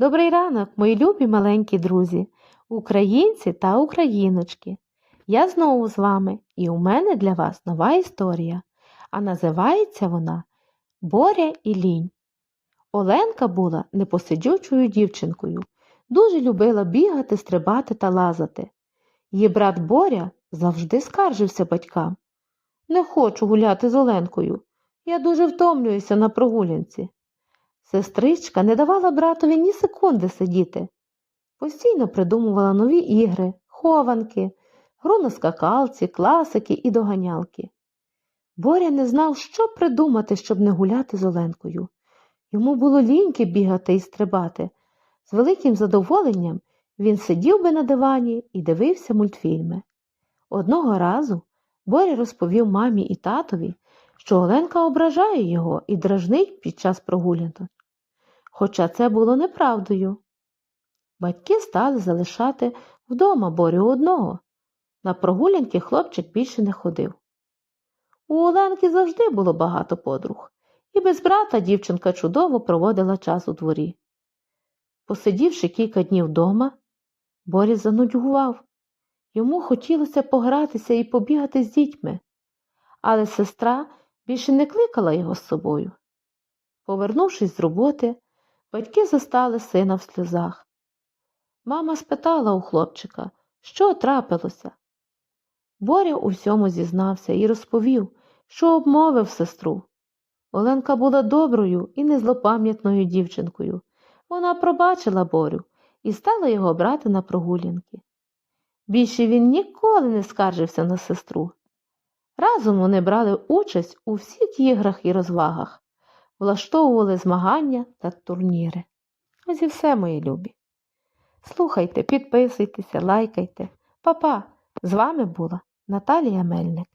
Добрий ранок, мої любі маленькі друзі, українці та україночки. Я знову з вами, і у мене для вас нова історія, а називається вона Боря і лінь. Оленка була непосидючою дівчинкою, дуже любила бігати, стрибати та лазати. Її брат Боря завжди скаржився батькам. Не хочу гуляти з Оленкою. Я дуже втомлююся на прогулянці. Сестричка не давала братові ні секунди сидіти. Постійно придумувала нові ігри, хованки, гру на скакалці, класики і доганялки. Боря не знав, що придумати, щоб не гуляти з Оленкою. Йому було ліньки бігати і стрибати. З великим задоволенням він сидів би на дивані і дивився мультфільми. Одного разу Боря розповів мамі і татові, що Оленка ображає його і дражнить під час прогулянок. Хоча це було неправдою. Батьки стали залишати вдома Борю одного. На прогулянки хлопчик більше не ходив. У Оленки завжди було багато подруг, і без брата дівчинка чудово проводила час у дворі. Посидівши кілька днів вдома, Борис занудьгував. Йому хотілося погратися і побігати з дітьми, але сестра більше не кликала його з собою. Повернувшись з роботи, батьки застали сина в сльозах. Мама спитала у хлопчика, що трапилося. Боря у всьому зізнався і розповів, що обмовив сестру. Оленка була доброю і незлопам'ятною дівчинкою. Вона пробачила Борю і стала його брати на прогулянки. Більше він ніколи не скаржився на сестру. Разом вони брали участь у всіх іграх і розвагах, влаштовували змагання та турніри. Ось і все, мої любі. Слухайте, підписуйтеся, лайкайте. Па-па! З вами була Наталія Мельник.